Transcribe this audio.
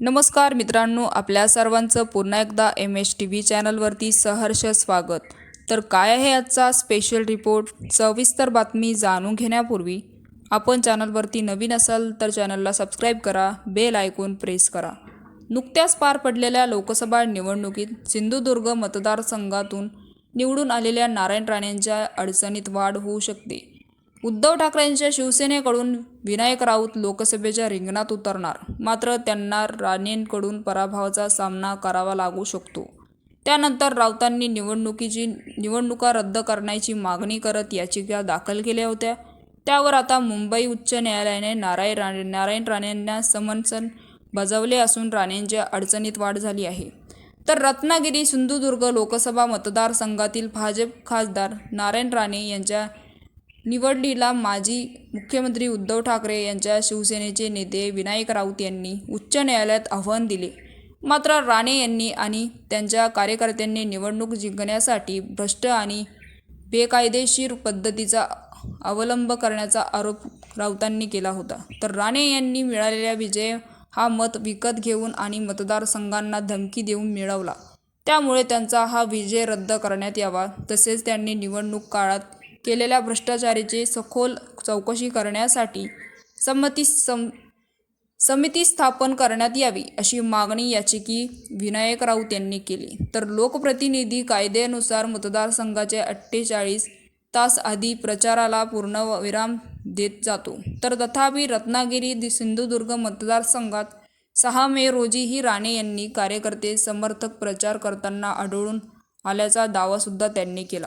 नमस्कार मित्रांनो आपल्या सर्वांचं पुन्हा एकदा एम एच टी व्ही चॅनलवरती सहर्ष स्वागत. तर काय आहे आजचा स्पेशल रिपोर्ट सविस्तर बातमी जाणून घेण्यापूर्वी आपण चॅनलवरती नवीन असाल तर चॅनलला सबस्क्राईब करा बेल आयकॉन प्रेस करा. नुकत्याच पार पडलेल्या लोकसभा निवडणुकीत सिंधुदुर्ग मतदारसंघातून निवडून आलेल्या नारायण राणेंच्या अडचणीत वाढ होऊ शकते. उद्धव ठाकरेंच्या शिवसेनेकडून विनायक राऊत लोकसभेच्या रिंगणात उतरणार. मात्र त्यांना राणेंकडून पराभवाचा सामना करावा लागू शकतो. त्यानंतर राऊतांनी निवडणुकीची निवडणुका रद्द करण्याची मागणी करत याचिका दाखल केल्या होत्या. त्यावर आता मुंबई उच्च न्यायालयाने नारायण राणे नारायण राणेंना समन्सन बजावले असून राणेंच्या अडचणीत वाढ झाली आहे. तर रत्नागिरी सिंधुदुर्ग लोकसभा मतदारसंघातील भाजप खासदार नारायण राणे यांच्या निवडणीला माजी मुख्यमंत्री उद्धव ठाकरे यांच्या शिवसेनेचे नेते विनायक राऊत यांनी उच्च न्यायालयात आव्हान दिले. मात्र राणे यांनी आणि त्यांच्या कार्यकर्त्यांनी निवडणूक जिंकण्यासाठी भ्रष्ट आणि बेकायदेशीर पद्धतीचा अवलंब करण्याचा आरोप राऊतांनी केला होता. तर राणे यांनी मिळालेल्या विजय हा मत विकत घेऊन आणि मतदारसंघांना धमकी देऊन मिळवला. त्यामुळे त्यांचा हा विजय रद्द करण्यात यावा तसेच त्यांनी निवडणूक काळात केलेल्या भ्रष्टाचाराची सखोल चौकशी करण्यासाठी संमती सम समिती स्थापन करण्यात यावी अशी मागणी याचिकी विनायक राऊत यांनी केली. तर लोकप्रतिनिधी कायद्यानुसार मतदारसंघाचे अठ्ठेचाळीस तास आधी प्रचाराला पूर्ण विराम देत जातो. तर तथापि रत्नागिरी दि- सिंधुदुर्ग मतदारसंघात सहा मे रोजी ही राणे यांनी कार्यकर्ते समर्थक प्रचार करताना आढळून आल्याचा दावासुद्धा त्यांनी केला.